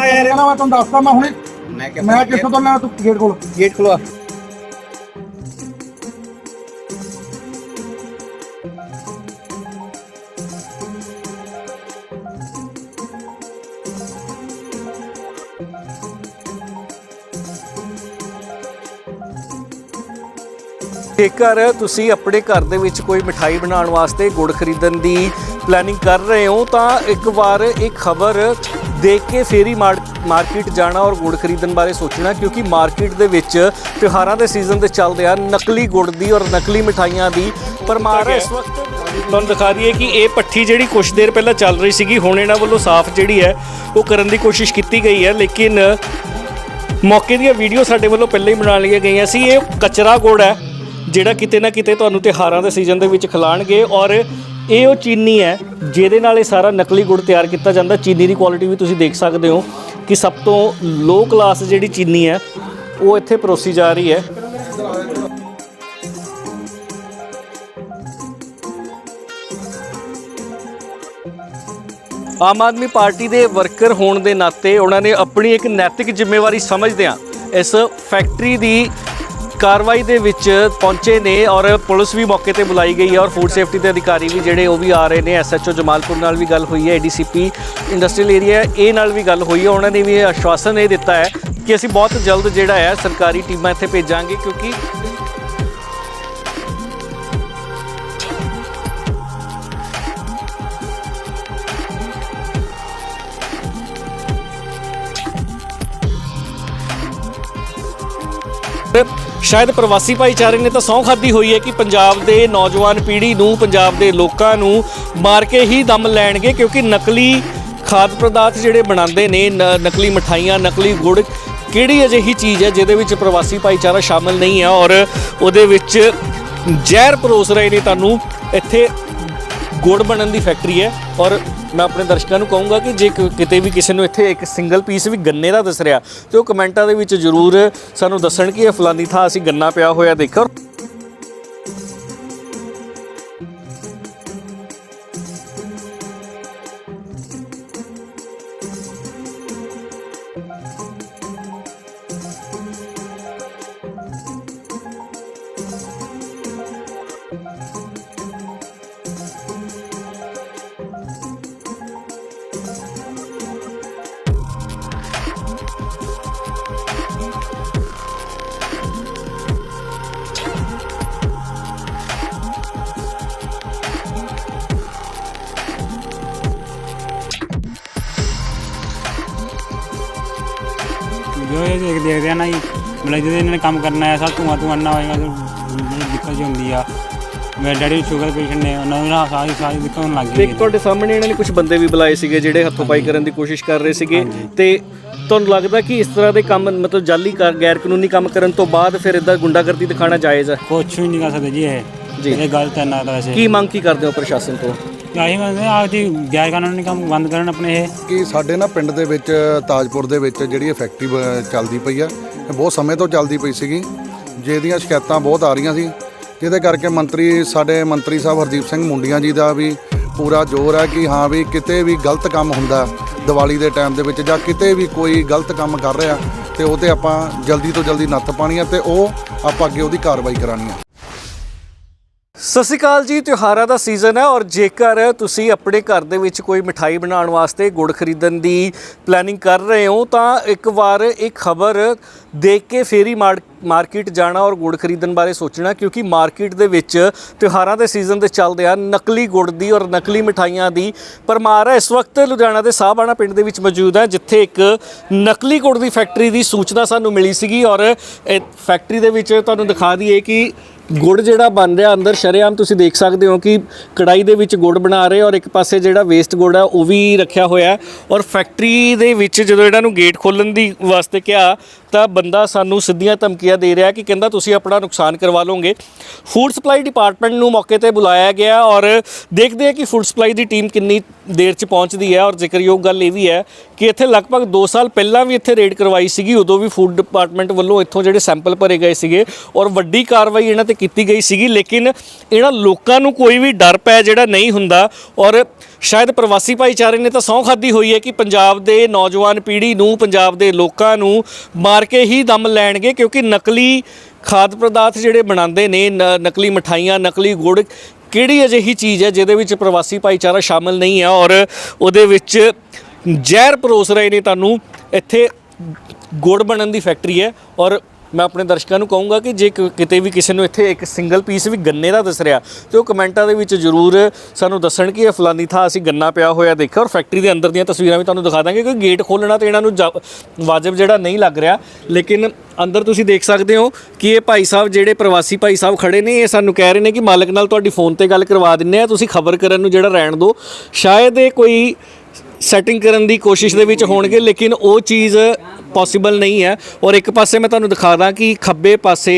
ਆ ਯਾਰ ਕਹਿੰਦਾ ਮੈਂ ਤੁਹਾਨੂੰ ਦੱਸਦਾ ਮੈਂ ਹੁਣੇ। ਮੈਂ ਕਿਹਾ ਮੈਂ ਕਿੱਥੋਂ ਤੋਂ ਲਿਆ ਤੂੰ ਗੇਟ ਕੋਲ? ਗੇਟ ਖੁਲਵਾ ਜੇਕਰ ਤੁਸੀਂ ਆਪਣੇ ਘਰ ਦੇ ਵਿੱਚ ਕੋਈ ਮਠਾਈ ਬਣਾਉਣ ਵਾਸਤੇ ਗੁੜ ਖਰੀਦਣ ਦੀ ਪਲੈਨਿੰਗ ਕਰ ਰਹੇ ਹੋ ਤਾਂ ਇੱਕ ਵਾਰ ਇੱਕ ਖਬਰ ਦੇਖ ਕੇ ਫੇਰੀ ਮਾਰਕੀਟ ਜਾਣਾ ਔਰ ਗੁੜ ਖਰੀਦਣ ਬਾਰੇ ਸੋਚਣਾ ਕਿਉਂਕਿ ਮਾਰਕੀਟ ਦੇ ਵਿੱਚ ਤਿਉਹਾਰਾਂ ਦੇ ਸੀਜ਼ਨ ਦੇ ਚੱਲਦੇ ਆ ਨਕਲੀ ਗੁੜ ਦੀ ਔਰ ਨਕਲੀ ਮਠਾਈਆਂ ਦੀ ਪਰਮਾਰ ਹੈ। ਇਸ ਵਕਤ ਤੁਹਾਨੂੰ ਦਿਖਾ ਦਈਏ ਕਿ ਇਹ ਪੱਠੀ ਜਿਹੜੀ ਕੁਝ ਦੇਰ ਪਹਿਲਾਂ ਚੱਲ ਰਹੀ ਸੀਗੀ ਹੁਣ ਇਹਨਾਂ ਵੱਲੋਂ ਸਾਫ਼ ਜਿਹੜੀ ਹੈ ਉਹ ਕਰਨ ਦੀ ਕੋਸ਼ਿਸ਼ ਕੀਤੀ ਗਈ ਹੈ ਲੇਕਿਨ ਮੌਕੇ ਦੀਆਂ ਵੀਡੀਓ ਸਾਡੇ ਵੱਲੋਂ ਪਹਿਲਾਂ ਹੀ ਬਣਾ ਲਈਆਂ ਗਈਆਂ ਸੀ। ਇਹ ਕਚਰਾ ਗੁੜ ਹੈ ਜਿਹੜਾ ਕਿਤੇ ਨਾ ਕਿਤੇ ਤੁਹਾਨੂੰ ਤਿਉਹਾਰਾਂ ਦੇ ਸੀਜ਼ਨ ਦੇ ਵਿੱਚ ਖਿਲਾਣਗੇ ਔਰ ਇਹ ਉਹ ਚੀਨੀ ਹੈ, ਜਿਹਦੇ ਨਾਲ ਇਹ ਸਾਰਾ ਨਕਲੀ ਗੁੜ ਤਿਆਰ ਕੀਤਾ ਜਾਂਦਾ। ਚੀਨੀ ਦੀ ਕੁਆਲਿਟੀ ਵੀ ਤੁਸੀਂ ਦੇਖ ਸਕਦੇ ਹੋ ਕਿ ਸਭ ਤੋਂ ਲੋ ਕਲਾਸ ਜਿਹੜੀ ਚੀਨੀ ਹੈ, ਉਹ ਇੱਥੇ ਪਰੋਸੀ ਜਾ ਰਹੀ ਹੈ। ਆਮ ਆਦਮੀ ਪਾਰਟੀ ਦੇ ਵਰਕਰ ਹੋਣ ਦੇ ਨਾਤੇ ਉਹਨਾਂ ਨੇ ਆਪਣੀ ਇੱਕ ਨੈਤਿਕ ਜ਼ਿੰਮੇਵਾਰੀ ਸਮਝਦਿਆਂ ਇਸ ਫੈਕਟਰੀ ਦੀ ਕਾਰਵਾਈ ਦੇ ਵਿੱਚ ਪਹੁੰਚੇ ਨੇ ਔਰ ਪੁਲਿਸ ਵੀ ਮੌਕੇ ਤੇ ਬੁਲਾਈ ਗਈ ਹੈ ਔਰ ਫੂਡ ਸੇਫਟੀ ਦੇ ਅਧਿਕਾਰੀ ਵੀ ਜਿਹੜੇ ਉਹ ਵੀ ਆ ਰਹੇ ਨੇ। ਐਸਐਚਓ ਜਮਾਲਪੁਰ ਨਾਲ ਵੀ ਗੱਲ ਹੋਈ ਹੈ ਏਡੀਸੀਪੀ ਇੰਡਸਟਰੀਅਲ ਏਰੀਆ ਇਹ ਨਾਲ ਵੀ ਗੱਲ ਹੋਈ ਹੈ। ਉਹਨਾਂ ਨੇ ਵੀ ਇਹ ਆਸ਼ਵਾਸਨ ਇਹ ਦਿੱਤਾ ਹੈ ਕਿ ਅਸੀਂ ਬਹੁਤ ਜਲਦ ਜਿਹੜਾ ਹੈ ਸਰਕਾਰੀ ਟੀਮਾਂ ਇੱਥੇ ਭੇਜਾਂਗੇ ਕਿਉਂਕਿ ਸ਼ਾਇਦ ਪ੍ਰਵਾਸੀ ਭਾਈਚਾਰੇ ਨੇ ਤਾਂ ਸਹੁੰ ਖਾਦੀ ਹੋਈ ਹੈ ਕਿ ਪੰਜਾਬ ਦੇ ਨੌਜਵਾਨ ਪੀੜ੍ਹੀ ਨੂੰ, ਪੰਜਾਬ ਦੇ ਲੋਕਾਂ ਨੂੰ ਮਾਰ ਕੇ ਹੀ ਦਮ ਲੈਣਗੇ ਕਿਉਂਕਿ ਨਕਲੀ ਖਾਦ ਪਦਾਰਥ ਜਿਹੜੇ ਬਣਾਉਂਦੇ ਨੇ, ਨ- ਨਕਲੀ ਮਠਾਈਆਂ, ਨਕਲੀ ਗੁੜ, ਕਿਹੜੀ ਅਜਿਹੀ ਚੀਜ਼ ਹੈ ਜਿਹਦੇ ਵਿੱਚ ਪ੍ਰਵਾਸੀ ਭਾਈਚਾਰਾ ਸ਼ਾਮਲ ਨਹੀਂ ਹੈ ਔਰ ਉਹਦੇ ਵਿੱਚ ਜ਼ਹਿਰ ਪਰੋਸ ਰਹੇ ਨੇ ਤੁਹਾਨੂੰ ਇੱਥੇ ਗੁੜ ਬਣਨ ਦੀ ਫੈਕਟਰੀ ਹੈ ਔਰ ਮੈਂ ਆਪਣੇ ਦਰਸ਼ਕਾਂ ਨੂੰ ਕਹੂੰਗਾ ਕਿ ਜੇ ਕਿਤੇ ਵੀ ਕਿਸੇ ਨੂੰ ਇੱਥੇ ਇੱਕ ਸਿੰਗਲ ਪੀਸ ਵੀ ਗੰਨੇ ਦਾ ਦਿਸ ਰਿਹਾ, ਤੇ ਉਹ ਕਮੈਂਟਾਂ ਦੇ ਵਿੱਚ ਜ਼ਰੂਰ ਸਾਨੂੰ ਦੱਸਣ ਕਿ ਇਹ ਫਲਾਨੀ ਥਾਂ ਅਸੀਂ ਗੰਨਾ ਪਿਆ ਹੋਇਆ ਦੇਖਿਆ ਔਰ ਇਹ ਦੇਖ ਦੇਖਦੇ ਆ ਨਾ ਜੀ। ਮਤਲਬ ਜਦੋਂ ਇਹਨਾਂ ਨੇ ਕੰਮ ਕਰਨਾ ਹੈ ਸਭ ਧੂੰਆਂ ਧੂੰਆਂ ਨਾ ਹੋਏਗਾ ਬੜੀ ਦਿੱਕਤ ਜਿਹੀ ਹੁੰਦੀ ਆ। ਮੇਰੇ ਡੈਡੀ ਸ਼ੂਗਰ ਪੇਸ਼ੈਂਟ ਨੇ ਉਹਨਾਂ ਨੂੰ ਨਾ ਸਾਰੀ ਸਾਰੀ ਦਿੱਕਤ ਹੋਣ ਲੱਗ ਗਈ ਤੁਹਾਡੇ ਸਾਹਮਣੇ ਇਹਨਾਂ ਨੇ ਕੁਝ ਬੰਦੇ ਵੀ ਬੁਲਾਏ ਸੀਗੇ ਜਿਹੜੇ ਹੱਥੋਂ ਪਾਈ ਕਰਨ ਦੀ ਕੋਸ਼ਿਸ਼ ਕਰ ਰਹੇ ਸੀਗੇ। ਤੇ ਤੁਹਾਨੂੰ ਲੱਗਦਾ ਕਿ ਇਸ ਤਰ੍ਹਾਂ ਦੇ ਕੰਮ ਮਤਲਬ ਜਾਲੀ ਗੈਰ ਕਾਨੂੰਨੀ ਕੰਮ ਕਰਨ ਤੋਂ ਬਾਅਦ ਫਿਰ ਇਦਾਂ ਗੁੰਡਾਗਰਦੀ ਦਿਖਾਣਾ ਜਾਇਜ਼ ਹੈ? ਕੁਛ ਵੀ ਨਹੀਂ ਕਰ ਸਕਦੇ ਜੀ ਇਹ। ਜੀ। ਇਹ ਗਲਤ ਹੈ ਨਾ ਤਾਂ ਵੈਸੇ। ਕੀ ਮੰਗ ਕੀ ਕਰਦੇ ਹੋ ਪ੍ਰਸ਼ਾਸਨ ਤੋਂ? ਆਹੀ ਮੰਗਦੇ ਆ ਜੀ ਗੈਰ ਕਾਨੂੰਨੀ ਕੰਮ ਬੰਦ ਕਰਨ ਆਪਣੇ ਇਹ। ਕਿ ਸਾਡੇ ਨਾ ਪਿੰਡ ਦੇ ਵਿੱਚ, ਤਾਜਪੁਰ ਦੇ ਵਿੱਚ ਜਿਹੜੀ ਇਹ ਫੈਕਟਰੀ ਬ- ਚੱਲਦੀ ਪਈ ਆ, ਇਹ ਬਹੁਤ ਸਮੇਂ ਤੋਂ ਚੱਲਦੀ ਪਈ ਸੀਗੀ। ਜਿਹਦੀਆਂ ਸ਼ਿਕਾਇਤਾਂ ਬਹੁਤ ਆ ਰਹੀਆਂ ਸੀ। ਜਿਹਦੇ ਕਰਕੇ ਮੰਤਰੀ, ਸਾਡੇ ਮੰਤਰੀ ਸਾਹਿਬ ਹਰਦੀਪ ਸਿੰਘ ਮੁੰਡੀਆਂ ਜੀ ਦਾ ਵੀ ਪੂਰਾ ਜ਼ੋਰ ਹੈ ਕਿ ਹਾਂ ਵੀ ਕਿਤੇ ਵੀ ਗਲਤ ਕੰਮ ਹੁੰਦਾ ਦੀਵਾਲੀ ਦੇ ਟਾਈਮ ਦੇ ਵਿੱਚ ਜਾਂ ਕਿਤੇ ਵੀ ਕੋਈ ਗਲਤ ਕੰਮ ਕਰ ਰਿਹਾ, ਤੇ ਉਹ ਤੇ ਆਪਾਂ ਜਲਦੀ ਤੋਂ ਜਲਦੀ ਨੱਥ ਪਾਣੀ ਆ ਤੇ ਉਹ ਆਪਾਂ ਅੱਗੇ ਉਹਦੀ ਕਾਰਵਾਈ ਕਰਾਣੀ ਆ। ਸਤਿ ਸ਼੍ਰੀ ਅਕਾਲ ਜੀ, ਤਿਉਹਾਰਾਂ ਦਾ ਸੀਜ਼ਨ ਹੈ ਔਰ ਜੇਕਰ ਤੁਸੀਂ ਆਪਣੇ ਘਰ ਦੇ ਵਿੱਚ ਕੋਈ ਮਠਾਈ ਬਣਾਉਣ ਵਾਸਤੇ ਗੁੜ ਖਰੀਦਣ ਦੀ ਪਲੈਨਿੰਗ ਕਰ ਰਹੇ ਹੋ, ਤਾਂ ਇੱਕ ਵਾਰ ਇਹ ਖਬਰ ਦੇਖ ਕੇ ਫੇਰੀ ਮਾਰਕੀਟ ਜਾਣਾ ਔਰ ਗੁੜ ਖਰੀਦਣ ਬਾਰੇ ਸੋਚਣਾ, ਕਿਉਂਕਿ ਮਾਰਕੀਟ ਦੇ ਵਿੱਚ ਤਿਉਹਾਰਾਂ ਦੇ ਸੀਜ਼ਨ ਦੇ ਚੱਲਦੇ ਆ, ਨਕਲੀ ਗੁੜ ਦੀ ਔਰ ਨਕਲੀ ਮਠਾਈਆਂ ਦੀ ਪਰਮਾਰ ਹੈ। ਇਸ ਵਕਤ ਲੁਧਿਆਣਾ ਦੇ ਸਾਹਬਾਣਾ ਪਿੰਡ ਦੇ ਵਿੱਚ ਮੌਜੂਦ ਹੈ, ਜਿੱਥੇ ਇੱਕ ਨਕਲੀ ਗੁੜ ਦੀ ਫੈਕਟਰੀ ਦੀ ਸੂਚਨਾ ਸਾਨੂੰ ਮਿਲੀ ਸੀਗੀ ਔਰ ਇਹ ਫੈਕਟਰੀ ਦੇ ਵਿੱਚ ਤੁਹਾਨੂੰ ਦਿਖਾ ਦਈਏ ਕਿ ਗੁੜ ਜਿਹੜਾ ਬਣ ਰਿਹਾ ਅੰਦਰ, ਸ਼ਰੇਆਮ ਤੁਸੀਂ ਦੇਖ ਸਕਦੇ ਹੋ ਕਿ ਕੜਾਈ ਦੇ ਵਿੱਚ ਗੁੜ ਬਣਾ ਰਹੇ ਔਰ ਇੱਕ ਪਾਸੇ ਜਿਹੜਾ ਵੇਸਟ ਗੁੜ ਹੈ, ਉਹ ਵੀ ਰੱਖਿਆ ਹੋਇਆ ਔਰ ਫੈਕਟਰੀ ਦੇ ਵਿੱਚ ਜਦੋਂ ਇਹਨਾਂ ਨੂੰ ਗੇਟ ਖੋਲਣ ਦੀ ਵਾਸਤੇ ਕਿਹਾ, ਤਾਂ ਬੰਦਾ ਸਾਨੂੰ ਸਿੱਧੀਆਂ ਧਮਕੀਆਂ ਦੇ ਰਿਹਾ ਕਿ ਕਹਿੰਦਾ ਤੁਸੀਂ ਆਪਣਾ ਨੁਕਸਾਨ ਕਰਵਾ ਲਓਗੇ ਫੂਡ ਸਪਲਾਈ ਡਿਪਾਰਟਮੈਂਟ ਨੂੰ ਮੌਕੇ ਤੇ ਬੁਲਾਇਆ ਗਿਆ ਔਰ ਦੇਖਦੇ ਆ ਕਿ ਫੂਡ ਸਪਲਾਈ ਦੀ ਟੀਮ ਕਿੰਨੀ ਦੇਰ 'ਚ ਪਹੁੰਚਦੀ ਹੈ ਔਰ ਜ਼ਿਕਰਯੋਗ ਗੱਲ ਇਹ ਵੀ ਹੈ ਕਿ ਇੱਥੇ ਲਗਭਗ 2 ਸਾਲ ਪਹਿਲਾਂ ਵੀ ਇੱਥੇ ਰੇਡ ਕਰਵਾਈ ਸੀਗੀ, ਉਦੋਂ ਵੀ ਫੂਡ ਡਿਪਾਰਟਮੈਂਟ ਵੱਲੋਂ ਇੱਥੋਂ ਜਿਹੜੇ ਸੈਂਪਲ ਭਰੇ ਗਏ ਸੀਗੇ ਔਰ ਵੱਡੀ ਕਾਰਵਾਈ ਇਹਨਾਂ ਤੇ ਕੀਤੀ ਗਈ ਸੀਗੀ, ਲੇਕਿਨ ਇਹਨਾਂ ਲੋਕਾਂ ਨੂੰ ਕੋਈ ਵੀ ਡਰ ਪੈ ਜਿਹੜਾ ਨਹੀਂ ਹੁੰਦਾ ਔਰ ਸ਼ਾਇਦ ਪ੍ਰਵਾਸੀ ਭਾਈਚਾਰੇ ਨੇ ਤਾਂ ਸਹੁੰ ਖਾਦੀ ਹੋਈ ਹੈ ਕਿ ਪੰਜਾਬ ਦੇ ਨੌਜਵਾਨ ਪੀੜ੍ਹੀ ਨੂੰ, ਪੰਜਾਬ ਦੇ ਲੋਕਾਂ ਨੂੰ ਮਾਰ ਕੇ ਹੀ ਦਮ ਲੈਣਗੇ ਕਿਉਂਕਿ ਨਕਲੀ ਖਾਦ ਪਦਾਰਥ ਜਿਹੜੇ ਬਣਾਉਂਦੇ ਨੇ, ਨ- ਨਕਲੀ ਮਠਾਈਆਂ, ਨਕਲੀ ਗੁੜ ਕਿਹੜੀ ਅਜਿਹੀ ਚੀਜ਼ ਹੈ ਜਿਹਦੇ ਵਿੱਚ ਪ੍ਰਵਾਸੀ ਭਾਈਚਾਰਾ ਸ਼ਾਮਲ ਨਹੀਂ ਹੈ ਔਰ ਉਹਦੇ ਵਿੱਚ ਜ਼ਹਿਰ ਪਰੋਸ ਰਹੇ ਨੇ ਤੁਹਾਨੂੰ ਇੱਥੇ ਗੁੜ ਬਣਨ ਦੀ ਫੈਕਟਰੀ ਹੈ ਔਰ ਮੈਂ ਆਪਣੇ ਦਰਸ਼ਕਾਂ ਨੂੰ ਕਹੂੰਗਾ ਕਿ ਜੇ ਕ- ਕਿਤੇ ਵੀ ਕਿਸੇ ਨੂੰ ਇੱਥੇ ਇੱਕ ਸਿੰਗਲ ਪੀਸ ਵੀ ਗੰਨੇ ਦਾ ਦਿਸ ਰਿਹਾ, ਤੇ ਉਹ ਕਮੈਂਟਾਂ ਦੇ ਵਿੱਚ ਜ਼ਰੂਰ ਸਾਨੂੰ ਦੱਸਣ ਕਿ ਇਹ ਫਲਾਨੀ ਥਾਂ ਅਸੀਂ ਗੰਨਾ ਪਿਆ ਹੋਇਆ ਦੇਖਿਆ ਔਰ ਫੈਕਟਰੀ ਦੇ ਅੰਦਰ ਦੀਆਂ ਤਸਵੀਰਾਂ ਵੀ ਤੁਹਾਨੂੰ ਦਿਖਾ ਦਾਂਗੇ ਕਿਉਂਕਿ ਗੇਟ ਖੋਲਣਾ ਤੇ ਇਹਨਾਂ ਨੂੰ ਜਾ- ਵਾਜਬ ਜਿਹੜਾ ਨਹੀਂ ਲੱਗ ਰਿਹਾ। ਲੇਕਿਨ ਅੰਦਰ ਤੁਸੀਂ ਦੇਖ ਸਕਦੇ ਹੋ ਕਿ ਇਹ ਭਾਈ ਸਾਹਿਬ ਜਿਹੜੇ ਪ੍ਰਵਾਸੀ ਭਾਈ ਸਾਹਿਬ ਖੜੇ ਨੇ, ਇਹ ਸਾਨੂੰ ਕਹਿ ਰਹੇ ਨੇ ਕਿ ਮਾਲਕ ਨਾਲ ਤੁਹਾਡੀ ਫੋਨ ਤੇ ਗੱਲ ਕਰਵਾ ਦਿੰਨੇ ਆ ਤੁਸੀਂ ਖਬਰ ਕਰਨ ਨੂੰ ਜਿਹੜਾ ਰਹਿਣ ਦਿਓ। ਸ਼ਾਇਦ ਇਹ ਕੋਈ ਸੈਟਿੰਗ ਕਰਨ ਦੀ ਕੋਸ਼ਿਸ਼ ਦੇ ਵਿੱਚ ਹੋਣਗੇ, ਲੇਕਿਨ ਉਹ ਚੀਜ਼ ਪੋਸੀਬਲ ਨਹੀਂ ਹੈ। ਔਰ ਇੱਕ ਪਾਸੇ ਮੈਂ ਤੁਹਾਨੂੰ ਦਿਖਾ ਦਾਂ ਕਿ ਖੱਬੇ ਪਾਸੇ